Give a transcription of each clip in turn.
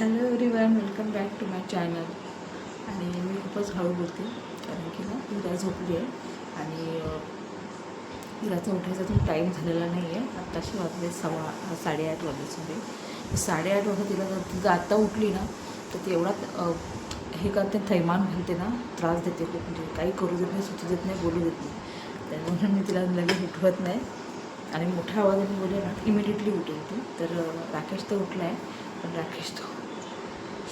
Hello everyone welcome back to my channel आणि मी खूपच हळू बोलते कारण की ना हिरा झोपली आहे. आणि अ, उठायचा अजून टाईम झालेला नाही आहे आत्ताशी वाजले सव्वा साडेआठ वाजले साडेआठ वाजता तिला जर ती आत्ता उठली ना तर ती एवढा हे करते थैमान घालते ना त्रास देते खूप. म्हणजे काही करू देत नाही सुचू देत नाही बोलू देत नाही. त्यामुळे मी तिला लगेच उठवत नाही. आणि मोठ्या आवाजाने बोलले ना इमिडिएटली उठेल ती. तर राकेश तर उठला आहे पण राकेश तो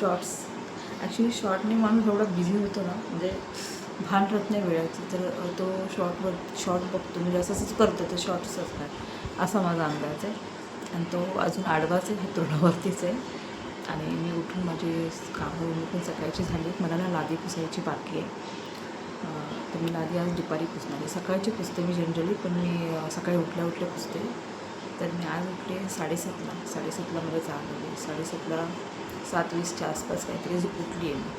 शॉर्ट्स ॲक्च्युली शॉर्टने माणूस एवढा बिझी होतो ना म्हणजे भान राहत नाही वेळाची तर तो तो शॉर्टवर शॉर्ट बघतो. म्हणजे असं असंच करतो तो शॉर्ट्स असतात असा माझा अंदाज आहे. आणि तो अजून आडवाच आहे तोंडावरतीच आहे. आणि मी उठून माझे कामं मी पण सकाळची झाली मला ना लादी पुसायची बाकी आहे. तर मी लादी आज दुपारी पुसणार आहे. सकाळची पुसते मी जनरली पण मी सकाळी उठल्या उठल्या पुसते. तर मी आज उठले साडेसातला. साडेसातला मला जाग आली. साडेसातला सात वीसच्या आसपास काहीतरी उठली आहे मी.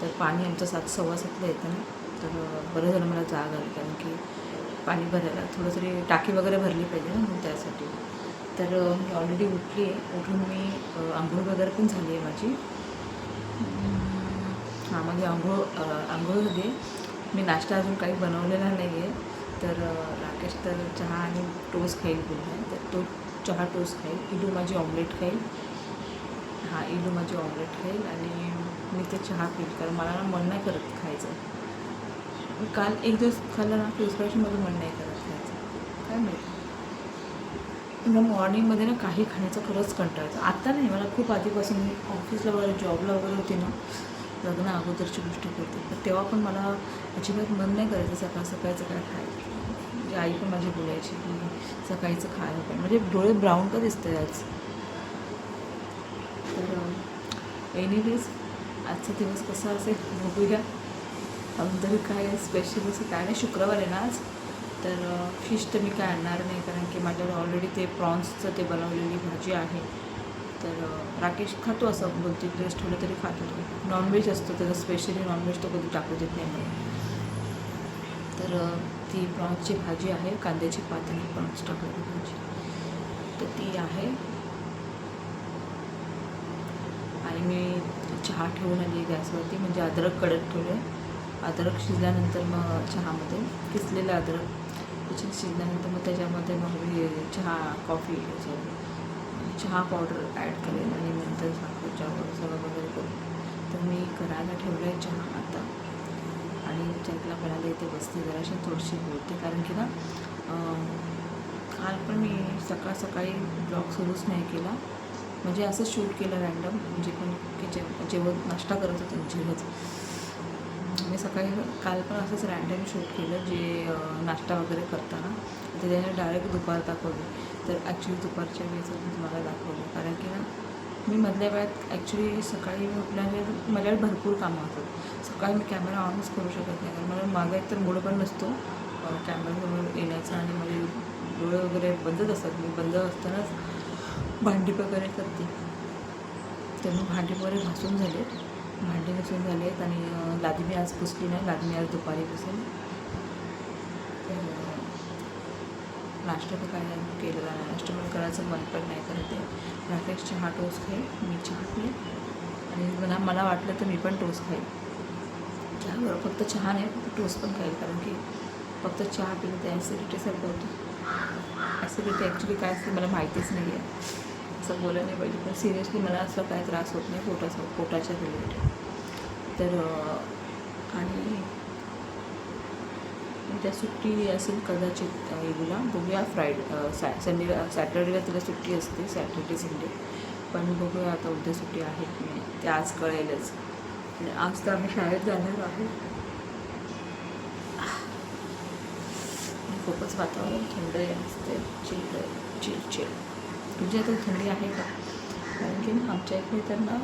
तर पाणी आमचं सात सव्वा सातला येतं ना. तर बरं झालं मला जाग आली कारण की पाणी भरायला थोडं तरी टाकी वगैरे भरली पाहिजे ना त्यासाठी. तर मी ऑलरेडी उठली आहे. उठून मी आंघोळ वगैरे पण झाली आहे माझी. हां माझी आंघोळ आंघोळ झाली आहे. मी नाश्ता अजून काही बनवलेला नाही आहे. तर राकेश तर चहा आणि टोस्ट खाईल बोलला. आहे तर तो चहा टोस्ट खाईल. इडू माझी ऑमलेट खाईल. हां इडू माझी ऑमलेट खाईल आणि मी ते चहा पिईल कारण मला ना मन नाही करत खायचं. काल एक दिवस खाल्लं ना की दुसऱ्या दिवशी माझं मन नाही करत खायचं. काय माहिती? मला मॉर्निंगमध्ये ना काही खाण्याचं खरंच कंटाळतं आता नाही मला खूप आधीपासून मी ऑफिसला वगैरे जॉबला वगैरे होती ना लग्न अगोदरची गोष्ट करते. तर तेव्हा पण मला अजिबात मन नाही करायचं सकाळ सकाळचं काय खायचं म्हणजे आई पण माझी बोलायची की सकाळीचं खायला पाहिजे. म्हणजे डोळे ब्राऊन का दिसतं आज? तर एनिवेज आजचा दिवस कसा असेल बघूया. अजून तरी काय स्पेशल असं काय नाही शुक्रवार आहे ना आज. तर फिश तर मी काय आणणार नाही कारण की माझ्याकडे ऑलरेडी ते प्रॉन्सचं ते बनवलेली भाजी आहे. तर राकेश खातो असं बोलते ड्रेस ठेवलं तरी खातो. तो नॉनव्हेज असतो त्याचं स्पेशली नॉनव्हेज तो कधी टाकू देत नाही मला तर ती प्रॉन्सची भाजी आहे कांद्याची पातळी प्रॉन्स टाकलेली भाजी. तर ती आहे. आणि मी चहा ठेवून आली गॅसवरती म्हणजे अद्रक कडक ठेवले. अद्रक शिजल्यानंतर मग चहामध्ये किसलेलं अद्रक त्याची शिजल्यानंतर मग त्याच्यामध्ये मग मी चहा कॉफी चहा पावडर ॲड करेन आणि नंतर साखर चहा सगळं वगैरे करून तर मी करायला ठेवलं आहे चहा आता. आणि चॅकला म्हणाले इथे बसते जराशी थोडीशी बोलते कारण की ना काल पण मी सकाळ सकाळी ब्लॉग सुरूच नाही केला. म्हणजे असं शूट केलं रॅन्डम म्हणजे पण की जे जेवण नाश्ता करत होते जेवत मी सकाळी काल पण असंच रॅन्डम शूट केलं जे नाश्ता वगैरे करताना. ते त्याने डायरेक्ट दुपार दाखवली. तर ॲक्च्युली दुपारच्या वेळेस मी तुम्हाला दाखवलं. कारण की ना मी मधल्या वेळात ॲक्च्युली सकाळी उठल्यानंतर माझ्याकडे भरपूर कामं असतात सकाळी मी कॅमेरा ऑनच करू शकत नाही. कारण मला मागं एकतर मूड पण नसतो कॅमेरासमोर येण्याचा आणि माझे डोळे वगैरे बंदच असतात. मी बंद असतानाच भांडी वगैरे करते. त्यामुळे भांडी वगैरे घासून झाले. भांडी घासून झाले आहेत आणि लादी मी आज पुसली नाही. लादी मी आज दुपारी पुसेल. तर नाश्ता तर काय केलेला नाही नाश्ता पण करायचं मन पण नाही करत ते राकेश चहा टोस्ट खाईल मी चहा खाईल आणि मला मला वाटलं तर मी पण टोस्ट खाईल. चहावर फक्त चहा नाही फक्त टोस्ट पण खाईल. कारण की फक्त चहा पिलं ते ॲसिडिटीसारखं होतं. ॲसिडिटी ॲक्च्युली काय असते मला माहितीच नाही आहे असं बोलायला नाही पाहिजे. पण सिरियसली मला असं काय त्रास होत नाही पोटाचा पोटाच्या रिलेटेड तर आणि त्या सुट्टी असेल कदाचित येऊला बघूया फ्रायडे सॅ संडे सॅटर्डेला तिला सुट्टी असते सॅटर्डे संडे. पण बघूया आता उद्या सुट्टी आहे की नाही ते आज कळेलच. आज तर आम्ही शाळेत जाणार आहोत. खूपच वातावरण थंड आहे असते चिल चिल चिल तुझ्या इथे थंडी आहे का? कारण की आमच्या इकडे तर ना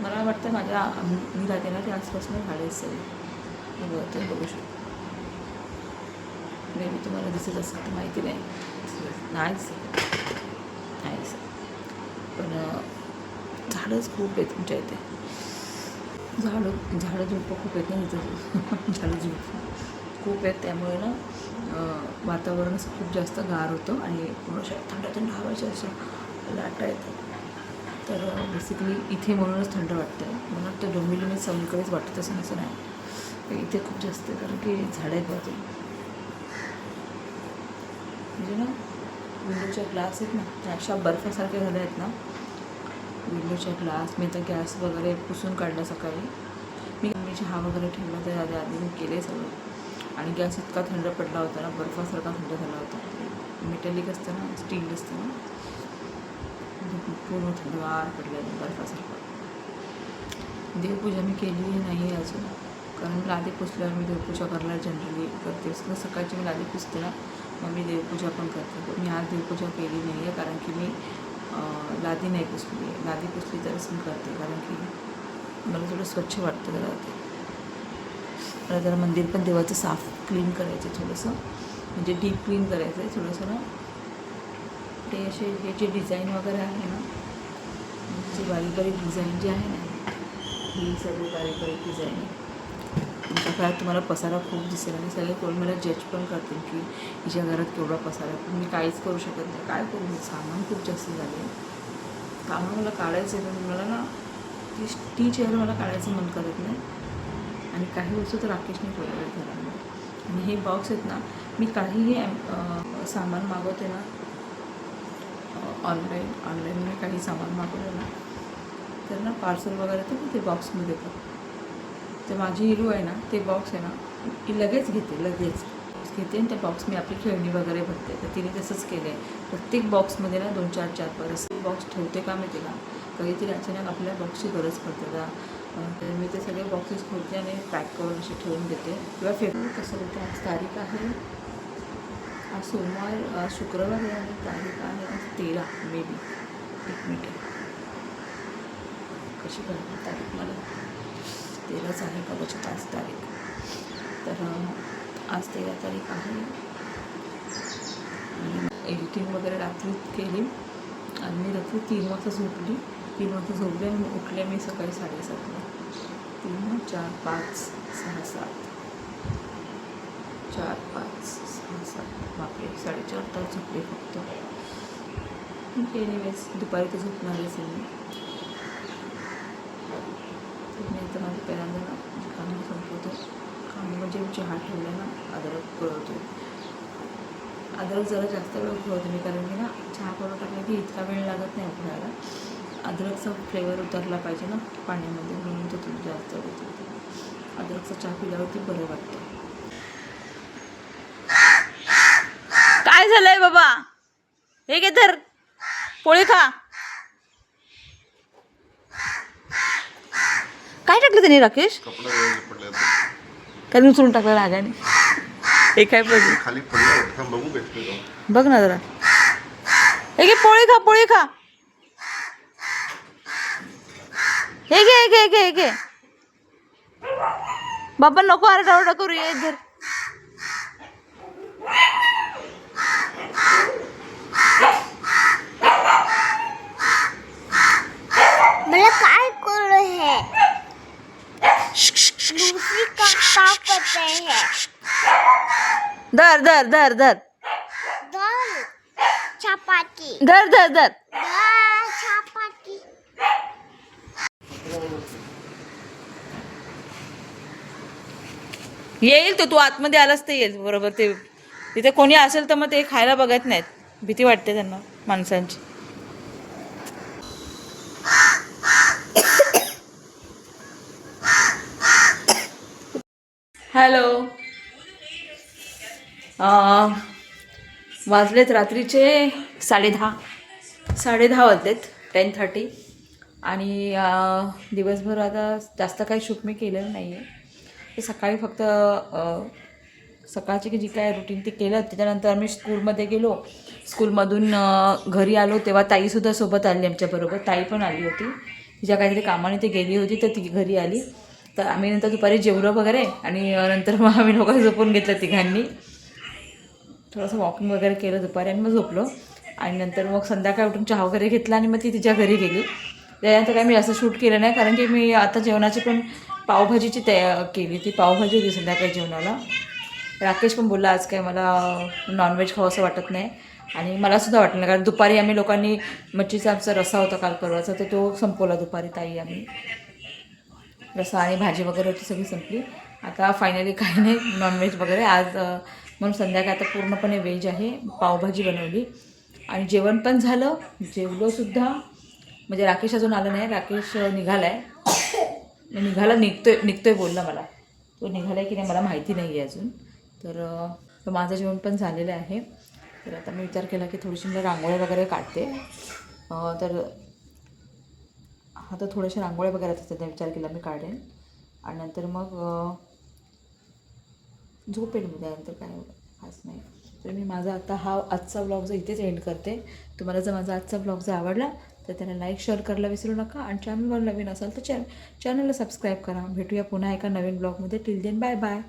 मला वाटतं माझ्या मी राहते ना ते आजपासून झाडे असेल. तर बघू शकतो. मे बी तुम्हाला दिसत असेल तर माहिती नाही. नाही दिसत. नाही दिसत. पण झाडंच खूप आहेत तुमच्या इथे. झाडं झाडं झुडपं खूप आहेत ना इथं. झाडं झुडपं खूप आहेत. त्यामुळे ना वातावरण असं खूप जास्त गार होतं आणि पूर्ण थंड थंड हवाच्या अशा लाटा येतात. तर बेसिकली इथे म्हणूनच थंड वाटतं आहे मला वाटतं डोंबिवलीमध्ये सगळीकडेच वाटत असं नसं नाही इथे खूप जास्त आहे कारण की झाडं आहेत बाजू म्हणजे ना विंडोच्या ग्लास आहेत ना त्या अशा बर्फासारख्या झाल्या आहेत ना. विंडोच्या ग्लास मी आता गॅस वगैरे पुसून काढला सकाळी. मी मी चहा वगैरे ठेवला त्या आधी आधी मी केले सगळं. आणि गॅस इतका थंड पडला होता ना बर्फासारखा थंड झाला होता. मेटॅलिक असतं ना स्टील असतं ना. पूर्ण थंडगार पडलेलं बर्फासारखा. देवपूजा मी केलेली नाही आहे अजून. कारण लादी पुसल्यावर मी देवपूजा करायला जनरली करते. असं सकाळची मी लादी पुसते ना मग मी देवपूजा पण करते. पण मी आज देवपूजा केली नाही आहे कारण की मी लादी नाही पुसली. आहे लादी पुसली तरच मी करते कारण की मला थोडं स्वच्छ वाटतं जरा ते मला जरा मंदिर पण देवाचं साफ क्लीन करायचं आहे थोडंसं. म्हणजे डीप क्लीन करायचं आहे थोडंसं ना. ते असे हे जे डिझाईन वगैरे आहे ना जे बारीक बारीक डिझाईन जे आहे ना ही सगळी बारीक बारीक डिझाईन आहे. तुमच्या घरात तुम्हाला पसारा खूप दिसेल आणि सगळे कोण मला जज पण करतील की हिच्या घरात केवढा पसारा पण मी काहीच करू शकत नाही. काय करू? मी सामान खूप जास्त झाले कामं मला काढायचं आहे पण मला ना ती ती चेअर मला काढायचं मन करत नाही. आणि काही वस्तू तर राकेशने ठेवलेल्या घरामध्ये. आणि हे बॉक्स आहेत ना मी काहीही सामान मागवते ना ऑनलाईन ऑनलाईन मी काही सामान मागवलं ना तर ना पार्सल वगैरे तर ते बॉक्समध्ये येतं तर माझी हिरू आहे ना ते बॉक्स आहे ना ती लगेच घेते लगेच. घेते आणि त्या बॉक्स मी आपली खेळणी वगैरे भरते. तर तिने तसंच केलं आहे प्रत्येक बॉक्समध्ये ना दोन चार चार परस. बॉक्स ठेवते का मी तिला कधीतरी अचानक आपल्या बॉक्सची गरज पडते का तर मी ते सगळे बॉक्सेस खोलते आणि पॅक करून असे ठेवून देते. किंवा फेकून कसं होतं आज तारीख आहे. आज सोमवार शुक्रवार आहे आणि तारीख आहे आज तेरा मे बी एक मिनिट कशी करणार तारीख मला? तेराच आहे कदाचित आज तारीख. तर आज तेरा तारीख आहे. आणि एडिटिंग वगैरे रात्रीच केली. आणि मी रात्री तीन वाजता झोपली. तीन वाजता झोपले आणि उठले मी सकाळी साडेसातला. तीन चार पाच सहा सात. चार पाच सहा सात. बापरे साडेचार तास झोपले फक्त. एनिवेज दुपारी तर झोपणार असेल मी. तर मी माझं पहिल्यांदा काम संपवतो काम म्हणजे चहा ठेवला ना अदरक पुरवतो अद्रक जरा जास्त वेळ उकळवते मी कारण की ना चहा पावडर टाकला की इतका वेळ लागत नाही उकळायला. अद्रकचा फ्लेवर उतरला पाहिजे ना पाण्यामध्ये म्हणून तो थोडी जास्त वेळ उतरते अद्रकचा चहा पिल्यावरती बरं वाटतं. काय झालंय बाबा? हे घे तर पोळी खा. काय टाकलं त्याने राकेश. कारण उचलून टाकलं रागाने. हे काय पाहिजे खाली थांब बघू ना जरा. हे घे पोळी खा पोळी खा. हे घे हे घे हे घे हे घे. बाबा नको आरडाओरडा करू ये इधर. मला काय करू हे? दूसरी का का करते हैं? धर धर धर धर. चपाती. धर धर धर. चपाती. येईल तो तू आतमध्ये आलास ते येईल. बरोबर ते तिथे कोणी असेल तर मग ते खायला बघत नाहीत. भीती वाटते त्यांना माणसांची. हॅलो. वाजलेत रात्रीचे साडेदहा. साडेदहा वाजलेत टेन थर्टी आणि दिवसभर आता जास्त काही शूट मी केलेलं नाही आहे ते सकाळी फक्त सकाळची जी काय रुटीन ते केलं त्याच्यानंतर आम्ही स्कूलमध्ये गेलो. स्कूलमधून घरी आलो तेव्हा ताईसुद्धा सोबत आली आमच्याबरोबर ताई पण आली होती. तिच्या काहीतरी कामाने ती गेली होती तर ती घरी आली. तर आम्ही नंतर दुपारी जेवलो वगैरे आणि नंतर मग आम्ही लोकांना झोपून घेतलं तिघांनी. थोडंसं वॉकिंग वगैरे केलं दुपारी आणि मग झोपलो. आणि नंतर मग संध्याकाळी उठून चहा वगैरे घेतला आणि मग ती तिच्या घरी गेली. त्यानंतर काय मी असं शूट केलं नाही कारण की मी आता जेवणाची पण पावभाजीची तया केली ती पावभाजी होती संध्याकाळी जेवणाला. राकेश पण बोलला आज काय मला नॉनव्हेज खावं असं वाटत नाही. आणि मला सुद्धा वाटलं नाही कारण दुपारी आम्ही लोकांनी मच्छीचा आमचा रस्सा होता काल परवाचा तर तो संपवला दुपारी ताई आम्ही. रस्सा आणि भाजी वगैरे होती सगळी संपली. आता फायनली काही नाही नॉनव्हेज वगैरे. आज म्हणून संध्याकाळ आता पूर्णपणे व्हेज आहे पावभाजी बनवली. आणि जेवण पण झालं जेवलोसुद्धा म्हणजे राकेश अजून आला नाही राकेश निघाला आहे म्हणजे निघाला निघतोय निघतोय बोलला मला. तो निघाला आहे की नाही मला माहिती नाही आहे अजून. तर तो माझं जेवण पण झालेलं आहे. तर आता मी विचार केला की थोडीशी मला रांगोळी वगैरे काढते. तर आता थोड्याशा रांगोळ्या वगैरे असतात विचार केला मी काढेन. आणि नंतर मग अ, झोपेल त्यानंतर काय एवढं खास नाही. तर मी माझा आता हा आजचा ब्लॉग जर इथेच एंड करते. तुम्हाला जर माझा आजचा ब्लॉग जर आवडला तर त्याला लाईक शेअर करायला विसरू नका. आणि चॅनलवर नवीन असाल तर चॅन चॅनलला सबस्क्राईब करा. भेटूया पुन्हा एका नवीन ब्लॉगमध्ये टिल देन बाय बाय